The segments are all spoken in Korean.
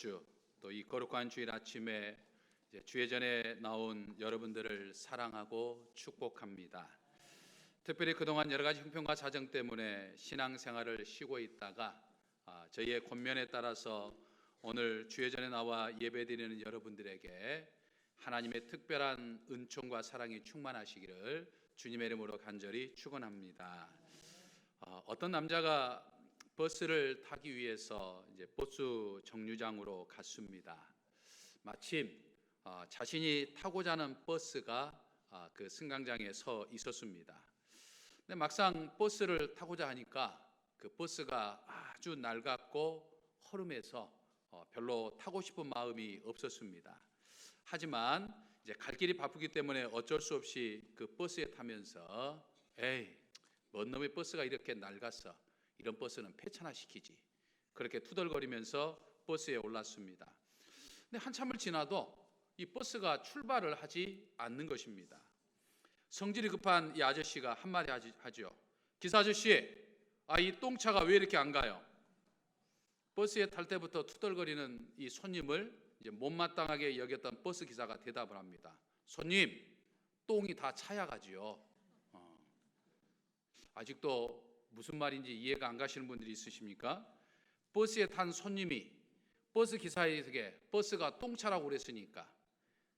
주 또 이 거룩한 주일 아침에 이제 주의 전에 나온 여러분들을 사랑하고 축복합니다. 특별히 그동안 여러 가지 형편과 사정 때문에 신앙생활을 쉬고 있다가 아, 저희의 권면에 따라서 오늘 주의 전에 나와 예배드리는 여러분들에게 하나님의 특별한 은총과 사랑이 충만하시기를 주님의 이름으로 간절히 축원합니다. 어, 어떤 남자가 버스를 타기 위해서 이제 버스 정류장으로 갔습니다. 마침 어, 자신이 타고자 하는 버스가 아, 그 승강장에 서 있었습니다. 근데 막상 버스를 타고자 하니까 그 버스가 아주 낡았고 허름해서 어, 별로 타고 싶은 마음이 없었습니다. 하지만 이제 갈 길이 바쁘기 때문에 어쩔 수 없이 그 버스에 타면서 에이 뭔 놈의 버스가 이렇게 낡았어 이런 버스는 폐차나 시키지 그렇게 투덜거리면서 버스에 올랐습니다. 근데 한참을 지나도 이 버스가 출발을 하지 않는 것입니다. 성질이 급한 이 아저씨가 한마디 하죠. 기사 아저씨, 아 이 똥차가 왜 이렇게 안 가요? 버스에 탈 때부터 투덜거리는 이 손님을 못마땅하게 여겼던 버스 기사가 대답을 합니다. 손님, 똥이 다 차야 가지요. 어. 아직도 무슨 말인지 이해가 안 가시는 분들이 있으십니까? 버스에 탄 손님이 버스 기사에게 버스가 똥차라고 그랬으니까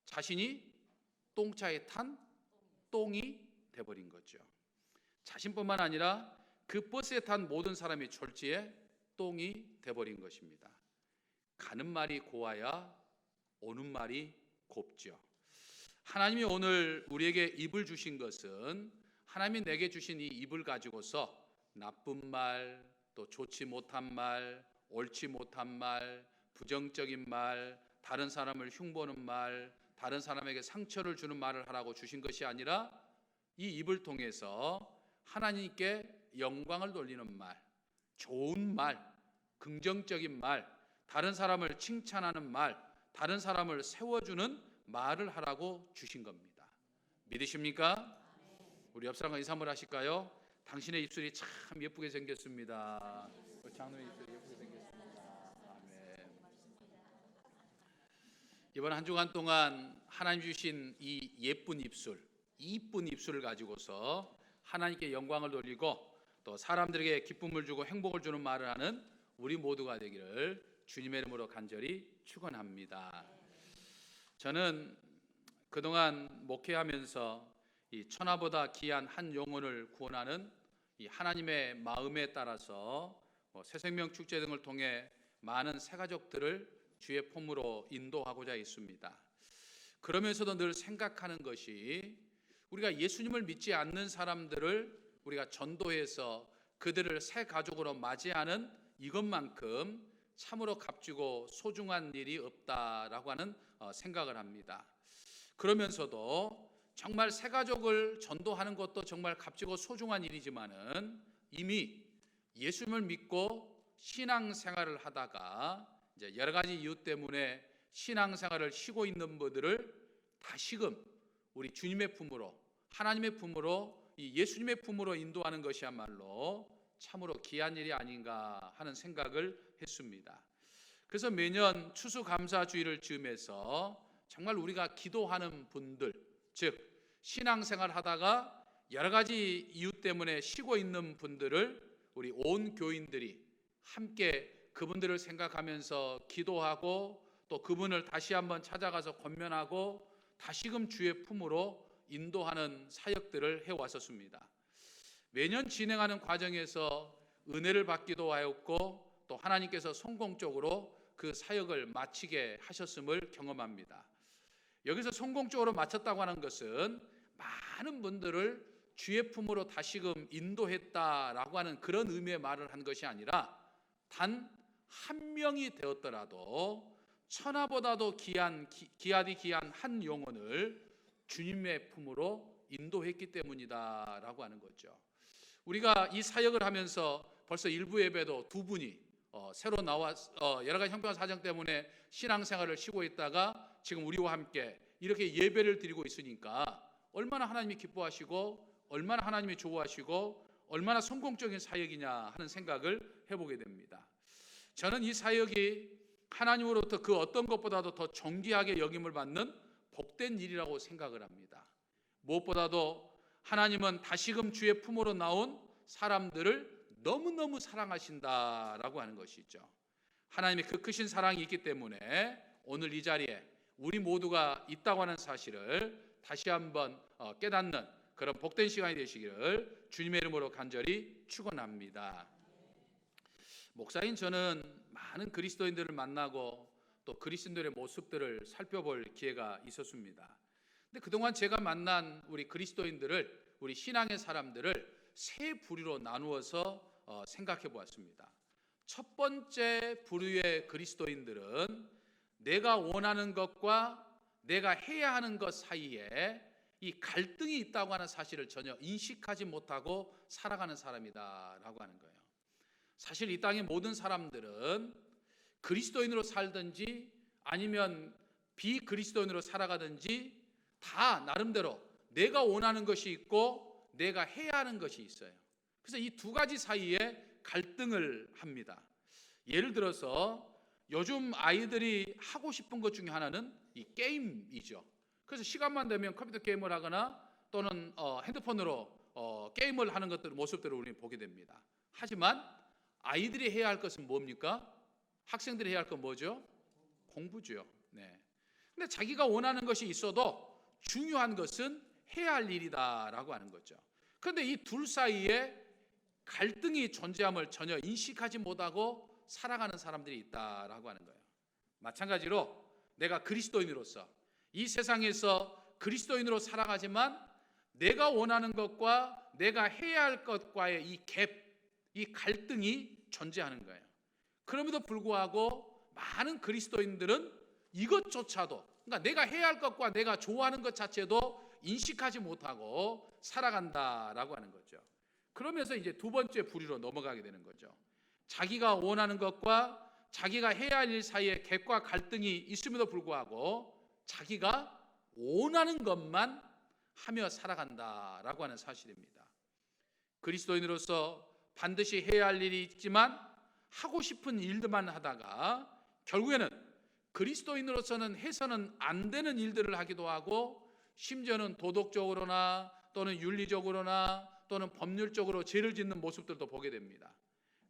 자신이 똥차에 탄 똥이 돼버린 거죠. 자신뿐만 아니라 그 버스에 탄 모든 사람이 졸지에 똥이 돼버린 것입니다. 가는 말이 고와야 오는 말이 곱죠. 하나님이 오늘 우리에게 입을 주신 것은 하나님이 내게 주신 이 입을 가지고서 나쁜 말, 또 좋지 못한 말, 옳지 못한 말, 부정적인 말, 다른 사람을 흉보는 말, 다른 사람에게 상처를 주는 말을 하라고 주신 것이 아니라 이 입을 통해서 하나님께 영광을 돌리는 말, 좋은 말, 긍정적인 말, 다른 사람을 칭찬하는 말, 다른 사람을 세워주는 말을 하라고 주신 겁니다. 믿으십니까? 우리 옆 사람과 인사 한번 하실까요? 당신의 입술이 참 예쁘게 생겼습니다. 우리 장로의 입술이 예쁘게 생겼습니다. 아멘. 이번 한 주간 동안 하나님 주신 이 예쁜 입술, 이쁜 입술을 가지고서 하나님께 영광을 돌리고 또 사람들에게 기쁨을 주고 행복을 주는 말을 하는 우리 모두가 되기를 주님의 이름으로 간절히 축원합니다. 저는 그동안 목회하면서 이 천하보다 귀한 한 영혼을 구원하는 이 하나님의 마음에 따라서 뭐 새생명 축제 등을 통해 많은 새가족들을 주의 품으로 인도하고자 있습니다. 그러면서도 늘 생각하는 것이 우리가 예수님을 믿지 않는 사람들을 우리가 전도해서 그들을 새 가족으로 맞이하는 이것만큼 참으로 값지고 소중한 일이 없다라고 하는 어, 생각을 합니다. 그러면서도 정말 새 가족을 전도하는 것도 정말 값지고 소중한 일이지만은 이미 예수님을 믿고 신앙 생활을 하다가 이제 여러 가지 이유 때문에 신앙 생활을 쉬고 있는 분들을 다시금 우리 주님의 품으로 하나님의 품으로 이 예수님의 품으로 인도하는 것이야말로 참으로 귀한 일이 아닌가 하는 생각을 했습니다. 그래서 매년 추수감사주의를 즈음해서 정말 우리가 기도하는 분들, 즉 신앙생활 하다가 여러 가지 이유 때문에 쉬고 있는 분들을 우리 온 교인들이 함께 그분들을 생각하면서 기도하고 또 그분을 다시 한번 찾아가서 권면하고 다시금 주의 품으로 인도하는 사역들을 해왔었습니다. 매년 진행하는 과정에서 은혜를 받기도 하였고 또 하나님께서 성공적으로 그 사역을 마치게 하셨음을 경험합니다. 여기서 성공적으로 마쳤다고 하는 것은 많은 분들을 주의 품으로 다시금 인도했다라고 하는 그런 의미의 말을 한 것이 아니라 단 한 명이 되었더라도 천하보다도 귀한 기- 귀하디 귀한 한 영혼을 주님의 품으로 인도했기 때문이다라고 하는 거죠. 우리가 이 사역을 하면서 벌써 일부 예배도 두 분이 어, 새로 나와 어, 여러 가지 형편 사정 때문에 신앙생활을 쉬고 있다가 지금 우리와 함께 이렇게 예배를 드리고 있으니까 얼마나 하나님이 기뻐하시고 얼마나 하나님이 좋아하시고 얼마나 성공적인 사역이냐 하는 생각을 해보게 됩니다. 저는 이 사역이 하나님으로부터 그 어떤 것보다도 더 정귀하게 여김을 받는 복된 일이라고 생각을 합니다. 무엇보다도 하나님은 다시금 주의 품으로 나온 사람들을 너무너무 사랑하신다라고 하는 것이죠. 하나님의 그 크신 사랑이 있기 때문에 오늘 이 자리에 우리 모두가 있다고 하는 사실을 다시 한번 어, 깨닫는 그런 복된 시간이 되시기를 주님의 이름으로 간절히 축원합니다. 목사인 저는 많은 그리스도인들을 만나고 또 그리스도인들의 모습들을 살펴볼 기회가 있었습니다. 근데 그동안 제가 만난 우리 그리스도인들을 우리 신앙의 사람들을 세 부류로 나누어서 어, 생각해 보았습니다. 첫 번째 부류의 그리스도인들은 내가 원하는 것과 내가 해야 하는 것 사이에 이 갈등이 있다고 하는 사실을 전혀 인식하지 못하고 살아가는 사람이다라고 하는 거예요. 사실 이 땅의 모든 사람들은 그리스도인으로 살든지 아니면 비그리스도인으로 살아가든지 다 나름대로 내가 원하는 것이 있고 내가 해야 하는 것이 있어요. 그래서 이 두 가지 사이에 갈등을 합니다. 예를 들어서 요즘 아이들이 하고 싶은 것 중에 하나는 이 게임이죠. 그래서 시간만 되면 컴퓨터 게임을 하거나 또는 어, 핸드폰으로 어, 게임을 하는 것들 모습들을 우리는 보게 됩니다. 하지만 아이들이 해야 할 것은 뭡니까? 학생들이 해야 할 건 뭐죠? 공부죠. 네. 근데 자기가 원하는 것이 있어도 중요한 것은 해야 할 일이다라고 하는 거죠. 그런데 이 둘 사이에 갈등이 존재함을 전혀 인식하지 못하고 살아가는 사람들이 있다라고 하는 거예요. 마찬가지로 내가 그리스도인으로서 이 세상에서 그리스도인으로 살아가지만 내가 원하는 것과 내가 해야 할 것과의 이 갭, 이 갈등이 존재하는 거예요. 그럼에도 불구하고 많은 그리스도인들은 이것조차도 그러니까 내가 해야 할 것과 내가 좋아하는 것 자체도 인식하지 못하고 살아간다라고 하는 거죠. 그러면서 이제 두 번째 부류로 넘어가게 되는 거죠. 자기가 원하는 것과 자기가 해야 할 일 사이에 갭과 갈등이 있음에도 불구하고 자기가 원하는 것만 하며 살아간다라고 하는 사실입니다. 그리스도인으로서 반드시 해야 할 일이 있지만 하고 싶은 일들만 하다가 결국에는 그리스도인으로서는 해서는 안 되는 일들을 하기도 하고 심지어는 도덕적으로나 또는 윤리적으로나 또는 법률적으로 죄를 짓는 모습들도 보게 됩니다.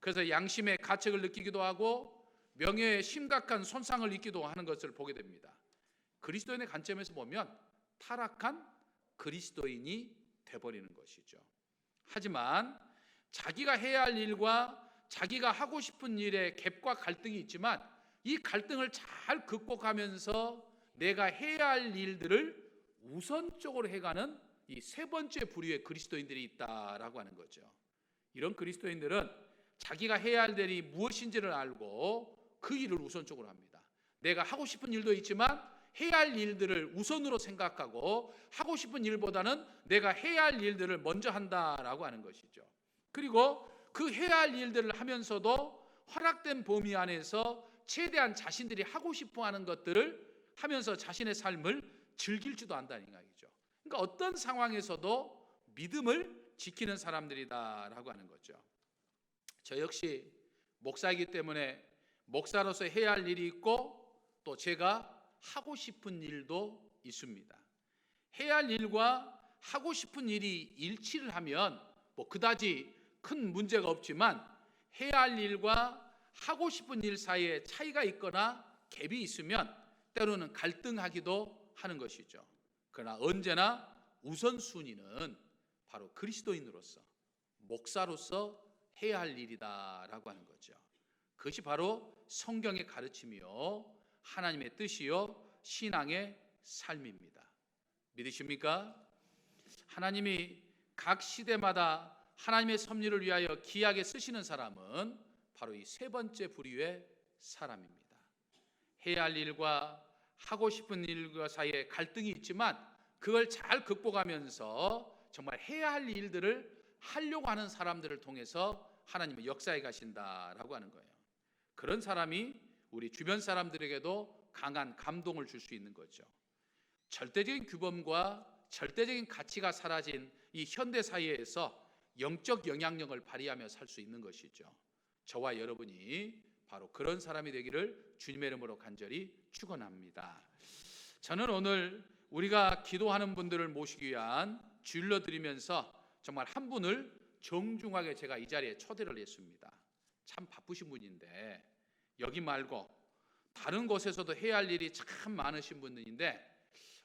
그래서 양심의 가책을 느끼기도 하고 명예에 심각한 손상을 입기도 하는 것을 보게 됩니다. 그리스도인의 관점에서 보면 타락한 그리스도인이 돼버리는 것이죠. 하지만 자기가 해야 할 일과 자기가 하고 싶은 일에 갭과 갈등이 있지만 이 갈등을 잘 극복하면서 내가 해야 할 일들을 우선적으로 해가는 이 세 번째 부류의 그리스도인들이 있다라고 하는 거죠. 이런 그리스도인들은 자기가 해야 할 일이 무엇인지를 알고 그 일을 우선적으로 합니다. 내가 하고 싶은 일도 있지만 해야 할 일들을 우선으로 생각하고 하고 싶은 일보다는 내가 해야 할 일들을 먼저 한다라고 하는 것이죠. 그리고 그 해야 할 일들을 하면서도 허락된 범위 안에서 최대한 자신들이 하고 싶어 하는 것들을 하면서 자신의 삶을 즐길 줄도 안다는 이야기죠. 그러니까 어떤 상황에서도 믿음을 지키는 사람들이다라고 하는 거죠. 저 역시 목사이기 때문에 목사로서 해야 할 일이 있고 또 제가 하고 싶은 일도 있습니다. 해야 할 일과 하고 싶은 일이 일치를 하면 뭐 그다지 큰 문제가 없지만 해야 할 일과 하고 싶은 일 사이에 차이가 있거나 갭이 있으면 때로는 갈등하기도 하는 것이죠. 그러나 언제나 우선순위는 바로 그리스도인으로서 목사로서 해야 할 일이다라고 하는 거죠. 그것이 바로 성경의 가르침이요 하나님의 뜻이요 신앙의 삶입니다. 믿으십니까? 하나님이 각 시대마다 하나님의 섭리를 위하여 기하게 쓰시는 사람은 바로 이 세 번째 부류의 사람입니다. 해야 할 일과 하고 싶은 일과 사이에 갈등이 있지만 그걸 잘 극복하면서 정말 해야 할 일들을 하려고 하는 사람들을 통해서 하나님의 역사에 가신다라고 하는 거예요. 그런 사람이 우리 주변 사람들에게도 강한 감동을 줄 수 있는 거죠. 절대적인 규범과 절대적인 가치가 사라진 이 현대 사회에서 영적 영향력을 발휘하며 살 수 있는 것이죠. 저와 여러분이 바로 그런 사람이 되기를 주님의 이름으로 간절히 축원합니다. 저는 오늘 우리가 기도하는 분들을 모시기 위한 주일로 드리면서 정말 한 분을 정중하게 제가 이 자리에 초대를 했습니다. 참 바쁘신 분인데 여기 말고 다른 곳에서도 해야 할 일이 참 많으신 분인데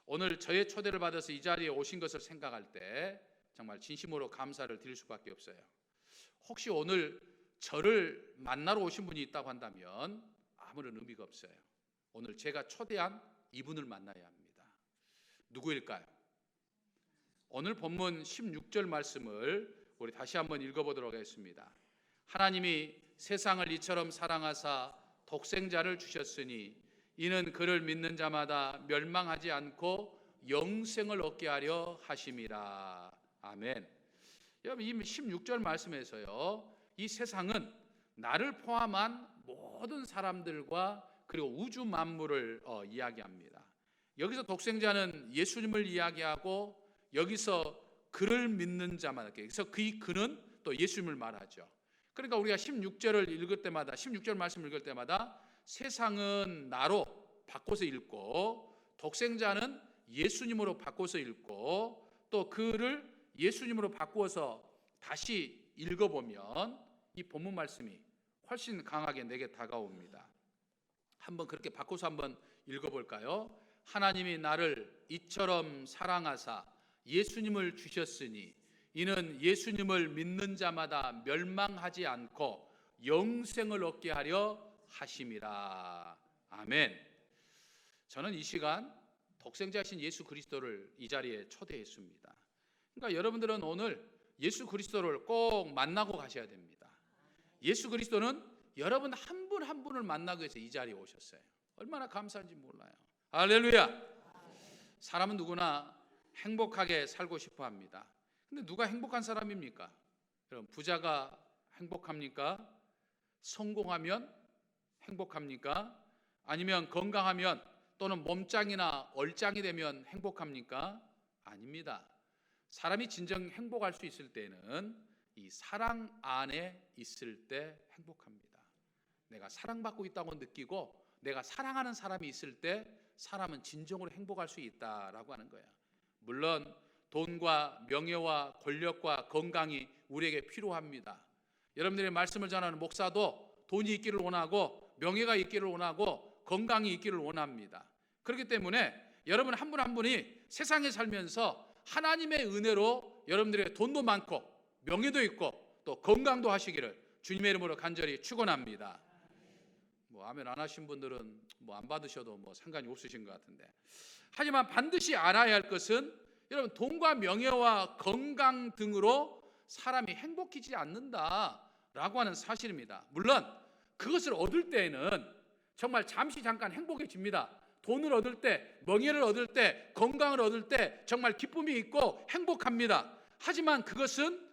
오늘 저의 초대를 받아서 이 자리에 오신 것을 생각할 때 정말 진심으로 감사를 드릴 수밖에 없어요. 혹시 오늘 저를 만나러 오신 분이 있다고 한다면 아무런 의미가 없어요. 오늘 제가 초대한 이분을 만나야 합니다. 누구일까요? 오늘 본문 16절 말씀을 우리 다시 한번 읽어보도록 하겠습니다. 하나님이 세상을 이처럼 사랑하사 독생자를 주셨으니 이는 그를 믿는 자마다 멸망하지 않고 영생을 얻게 하려 하심이라. 아멘. 여러분 이 16절 말씀에서요. 이 세상은 나를 포함한 모든 사람들과 그리고 우주 만물을 어, 이야기합니다. 여기서 독생자는 예수님을 이야기하고 여기서 그를 믿는 자마다 그래서 그 그는 또 예수님을 말하죠. 그러니까 우리가 16절을 읽을 때마다 16절 말씀 읽을 때마다 세상은 나로 바꿔서 읽고 독생자는 예수님으로 바꿔서 읽고 또 그를 예수님으로 바꾸어서 다시 읽어보면 이 본문 말씀이 훨씬 강하게 내게 다가옵니다. 한번 그렇게 바꿔서 한번 읽어볼까요? 하나님이 나를 이처럼 사랑하사 예수님을 주셨으니 이는 예수님을 믿는 자마다 멸망하지 않고 영생을 얻게 하려 하심이라. 아멘. 저는 이 시간 독생자신 예수 그리스도를 이 자리에 초대했습니다. 그러니까 여러분들은 오늘 예수 그리스도를 꼭 만나고 가셔야 됩니다. 예수 그리스도는 여러분 한 분한 분을 만나기 위해서 이 자리에 오셨어요. 얼마나 감사한지 몰라요. 할렐루야. 사람은 누구나 행복하게 살고 싶어 합니다. 근데 누가 행복한 사람입니까? 여러분 부자가 행복합니까? 성공하면 행복합니까? 아니면 건강하면 또는 몸짱이나 얼짱이 되면 행복합니까? 아닙니다. 사람이 진정 행복할 수 있을 때는 이 사랑 안에 있을 때 행복합니다. 내가 사랑받고 있다고 느끼고 내가 사랑하는 사람이 있을 때 사람은 진정으로 행복할 수 있다라고 하는 거예요. 물론 돈과 명예와 권력과 건강이 우리에게 필요합니다. 여러분들의 말씀을 전하는 목사도 돈이 있기를 원하고 명예가 있기를 원하고 건강이 있기를 원합니다. 그렇기 때문에 여러분 한 분한 분이 세상에 살면서 하나님의 은혜로 여러분들의 돈도 많고 명예도 있고 또 건강도 하시기를 주님의 이름으로 간절히 축원합니다. 뭐 아멘 안 하신 분들은 뭐 안 받으셔도 뭐 상관이 없으신 것 같은데 하지만 반드시 알아야 할 것은 여러분 돈과 명예와 건강 등으로 사람이 행복해지지 않는다라고 하는 사실입니다. 물론 그것을 얻을 때에는 정말 잠시 잠깐 행복해집니다. 돈을 얻을 때, 명예를 얻을 때, 건강을 얻을 때 정말 기쁨이 있고 행복합니다. 하지만 그것은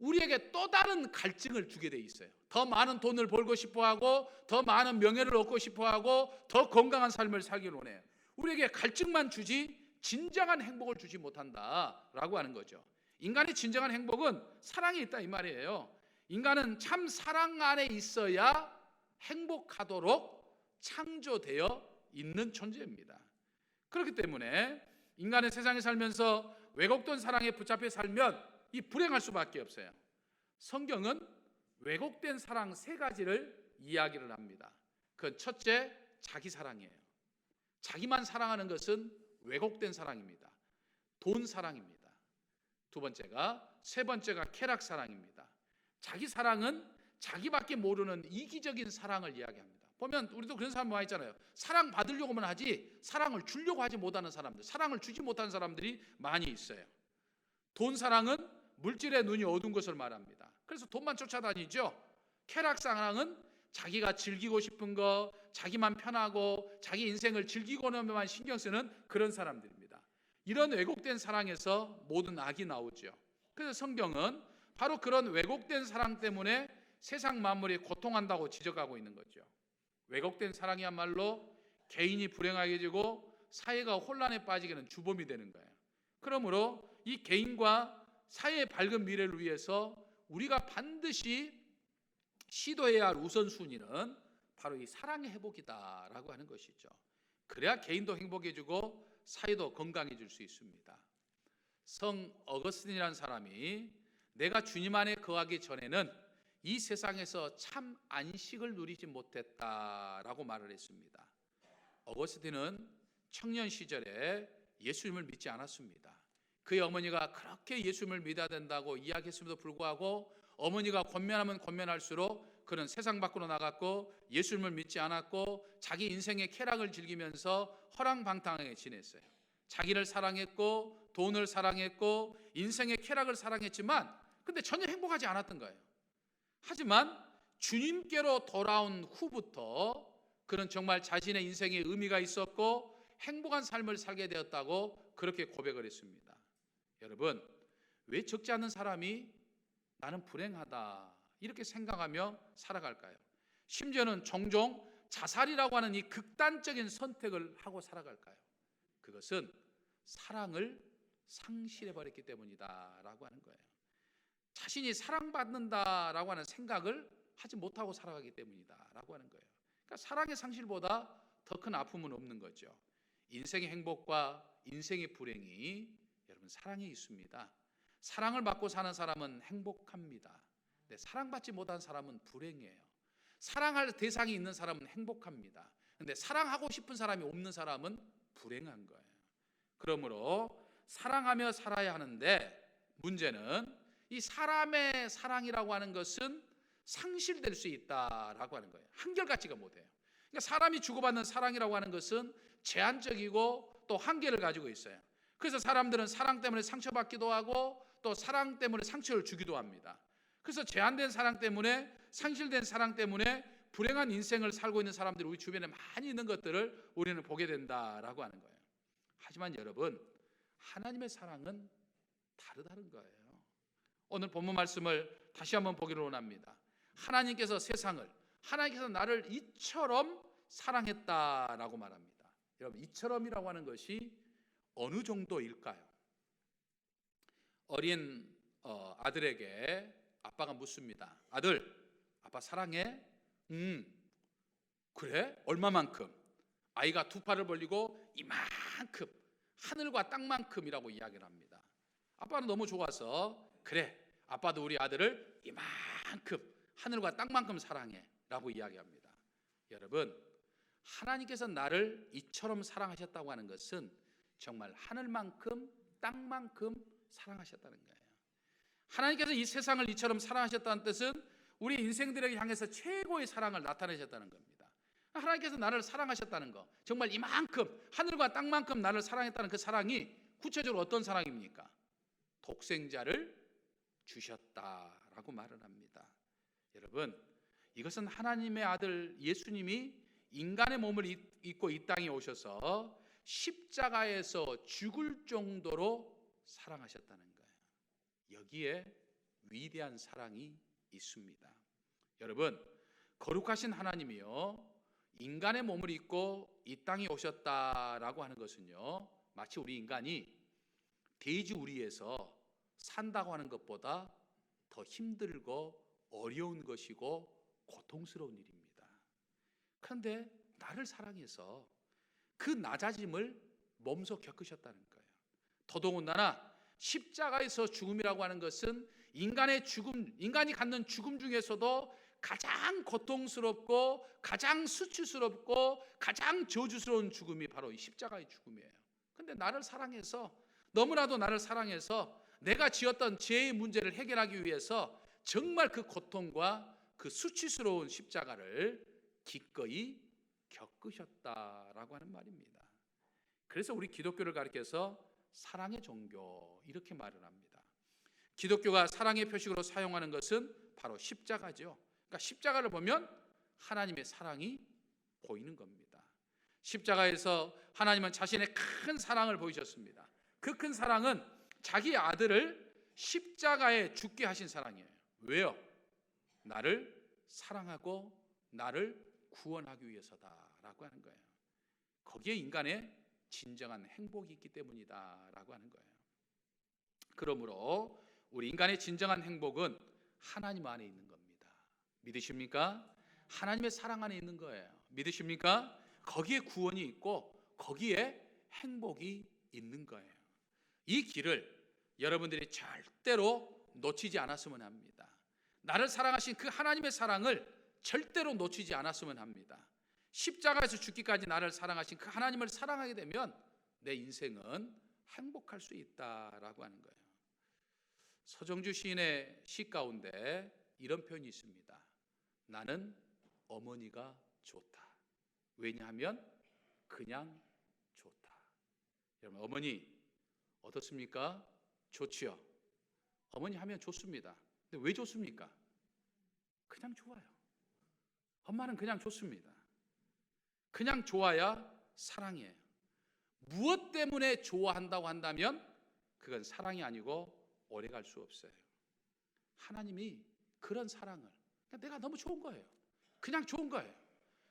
우리에게 또 다른 갈증을 주게 돼 있어요. 더 많은 돈을 벌고 싶어 하고, 더 많은 명예를 얻고 싶어 하고, 더 건강한 삶을 살기를 원해요. 우리에게 갈증만 주지 진정한 행복을 주지 못한다 라고 하는 거죠. 인간의 진정한 행복은 사랑이 있다 이 말이에요. 인간은 참 사랑 안에 있어야 행복하도록 창조되어 있는 존재입니다. 그렇기 때문에 인간의 세상에 살면서 왜곡된 사랑에 붙잡혀 살면 이 불행할 수밖에 없어요. 성경은 왜곡된 사랑 세 가지를 이야기를 합니다. 그 첫째 자기 사랑이에요. 자기만 사랑하는 것은 왜곡된 사랑입니다. 돈 사랑입니다. 두 번째가 세 번째가 쾌락 사랑입니다. 자기 사랑은 자기밖에 모르는 이기적인 사랑을 이야기합니다. 보면 우리도 그런 사람 많이 있잖아요. 사랑 받으려고만 하지 사랑을 주려고 하지 못하는 사람들, 사랑을 주지 못하는 사람들이 많이 있어요. 돈 사랑은 물질의 눈이 어두운 것을 말합니다. 그래서 돈만 쫓아다니죠. 쾌락 사랑은 자기가 즐기고 싶은 거, 자기만 편하고 자기 인생을 즐기고는 만 신경 쓰는 그런 사람들입니다. 이런 왜곡된 사랑에서 모든 악이 나오죠. 그래서 성경은 바로 그런 왜곡된 사랑 때문에 세상 만물이 고통한다고 지적하고 있는 거죠. 왜곡된 사랑이야말로 개인이 불행하게 되고 사회가 혼란에 빠지게는 주범이 되는 거예요. 그러므로 이 개인과 사회의 밝은 미래를 위해서 우리가 반드시 시도해야 할 우선순위는 바로 이 사랑의 회복이다라고 하는 것이죠. 그래야 개인도 행복해지고 사회도 건강해질 수 있습니다. 성 어거스틴이라는 사람이 내가 주님 안에 거하기 전에는 이 세상에서 참 안식을 누리지 못했다라고 말을 했습니다. 어거스틴은 청년 시절에 예수님을 믿지 않았습니다. 그의 어머니가 그렇게 예수님을 믿어야 된다고 이야기했음에도 불구하고 어머니가 권면하면 권면할수록 그는 세상 밖으로 나갔고 예수님을 믿지 않았고 자기 인생의 쾌락을 즐기면서 허랑방탕하게 지냈어요. 자기를 사랑했고 돈을 사랑했고 인생의 쾌락을 사랑했지만 근데 전혀 행복하지 않았던 거예요. 하지만 주님께로 돌아온 후부터 그는 정말 자신의 인생에 의미가 있었고 행복한 삶을 살게 되었다고 그렇게 고백을 했습니다. 여러분, 왜 적지 않은 사람이 나는 불행하다 이렇게 생각하며 살아갈까요? 심지어는 종종 자살이라고 하는 이 극단적인 선택을 하고 살아갈까요? 그것은 사랑을 상실해 버렸기 때문이다라고 하는 거예요. 자신이 사랑받는다라고 하는 생각을 하지 못하고 살아가기 때문이다라고 하는 거예요. 그러니까 사랑의 상실보다 더 큰 아픔은 없는 거죠. 인생의 행복과 인생의 불행이 여러분 사랑에 있습니다. 사랑을 받고 사는 사람은 행복합니다. 근데 사랑받지 못한 사람은 불행해요. 사랑할 대상이 있는 사람은 행복합니다. 근데 사랑하고 싶은 사람이 없는 사람은 불행한 거예요. 그러므로 사랑하며 살아야 하는데 문제는 이 사람의 사랑이라고 하는 것은 상실될 수 있다라고 하는 거예요. 한결같지가 못해요. 그러니까 사람이 주고받는 사랑이라고 하는 것은 제한적이고 또 한계를 가지고 있어요. 그래서 사람들은 사랑 때문에 상처받기도 하고 또 사랑 때문에 상처를 주기도 합니다. 그래서 제한된 사랑 때문에 상실된 사랑 때문에 불행한 인생을 살고 있는 사람들이 우리 주변에 많이 있는 것들을 우리는 보게 된다라고 하는 거예요. 하지만 여러분 하나님의 사랑은 다르다는 거예요. 오늘 본문 말씀을 다시 한번 보기를 원합니다. 하나님께서 세상을 하나님께서 나를 이처럼 사랑했다라고 말합니다. 여러분 이처럼이라고 하는 것이 어느 정도일까요? 어린 어, 아들에게 아빠가 묻습니다. 아들, 아빠 사랑해? 음, 그래? 얼마만큼? 아이가 두 팔을 벌리고 이만큼 하늘과 땅만큼이라고 이야기를 합니다. 아빠는 너무 좋아서 그래, 아빠도 우리 아들을 이만큼 하늘과 땅만큼 사랑해라고 이야기합니다. 여러분, 하나님께서 나를 이처럼 사랑하셨다고 하는 것은 정말 하늘만큼 땅만큼 사랑하셨다는 거예요. 하나님께서 이 세상을 이처럼 사랑하셨다는 뜻은 우리 인생들에게 향해서 최고의 사랑을 나타내셨다는 겁니다. 하나님께서 나를 사랑하셨다는 거, 정말 이만큼 하늘과 땅만큼 나를 사랑했다는 그 사랑이 구체적으로 어떤 사랑입니까? 독생자를 주셨다라고 말을 합니다. 여러분, 이것은 하나님의 아들 예수님이 인간의 몸을 입고 이 땅에 오셔서 십자가에서 죽을 정도로 사랑하셨다는 거예요. 여기에 위대한 사랑이 있습니다. 여러분, 거룩하신 하나님이요. 인간의 몸을 입고 이 땅에 오셨다라고 하는 것은요. 마치 우리 인간이 돼지 우리에서 산다고 하는 것보다 더 힘들고 어려운 것이고 고통스러운 일입니다. 그런데 나를 사랑해서 그 낮아짐을 몸소 겪으셨다는 거예요. 더더군다나 십자가에서 죽음이라고 하는 것은 인간의 죽음, 인간이 갖는 죽음 중에서도 가장 고통스럽고 가장 수치스럽고 가장 저주스러운 죽음이 바로 이 십자가의 죽음이에요. 근데 나를 사랑해서 너무나도 나를 사랑해서 내가 지었던 죄의 문제를 해결하기 위해서 정말 그 고통과 그 수치스러운 십자가를 기꺼이 겪으셨다라고 하는 말입니다. 그래서 우리 기독교를 가리켜서 사랑의 종교 이렇게 말을 합니다. 기독교가 사랑의 표식으로 사용하는 것은 바로 십자가죠. 그러니까 십자가를 보면 하나님의 사랑이 보이는 겁니다. 십자가에서 하나님은 자신의 큰 사랑을 보이셨습니다. 그 큰 사랑은 자기 아들을 십자가에 죽게 하신 사랑이에요. 왜요? 나를 사랑하고 나를 구원하기 위해서다라고 하는 거예요. 거기에 인간의 진정한 행복이 있기 때문이다라고 하는 거예요. 그러므로 우리 인간의 진정한 행복은 하나님 안에 있는 겁니다. 믿으십니까? 하나님의 사랑 안에 있는 거예요. 믿으십니까? 거기에 구원이 있고 거기에 행복이 있는 거예요. 이 길을 여러분들이 절대로 놓치지 않았으면 합니다. 나를 사랑하신 그 하나님의 사랑을 절대로 놓치지 않았으면 합니다. 십자가에서 죽기까지 나를 사랑하신 그 하나님을 사랑하게 되면 내 인생은 행복할 수 있다라고 하는 거예요. 서정주 시인의 시 가운데 이런 표현이 있습니다. 나는 어머니가 좋다. 왜냐하면 그냥 좋다. 여러분 어머니 어떻습니까? 좋지요. 어머니 하면 좋습니다. 근데 왜 좋습니까? 그냥 좋아요. 엄마는 그냥 좋습니다. 그냥 좋아야 사랑이에요. 무엇 때문에 좋아한다고 한다면 그건 사랑이 아니고 오래 갈 수 없어요. 하나님이 그런 사랑을 그냥 내가 너무 좋은 거예요. 그냥 좋은 거예요.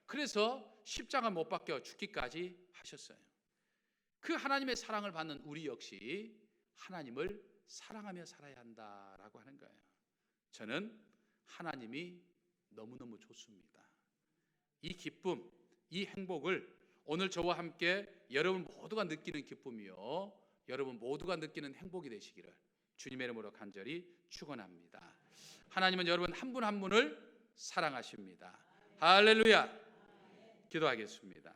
그래서 십자가 못 박혀 죽기까지 하셨어요. 그 하나님의 사랑을 받는 우리 역시 하나님을 사랑하며 살아야 한다라고 하는 거예요. 저는 하나님이 너무너무 좋습니다. 이 기쁨, 이 행복을 오늘 저와 함께 여러분 모두가 느끼는 기쁨이요. 여러분 모두가 느끼는 행복이 되시기를 주님의 이름으로 간절히 축원합니다. 하나님은 여러분 한 분 한 분을 사랑하십니다. 할렐루야. 기도하겠습니다.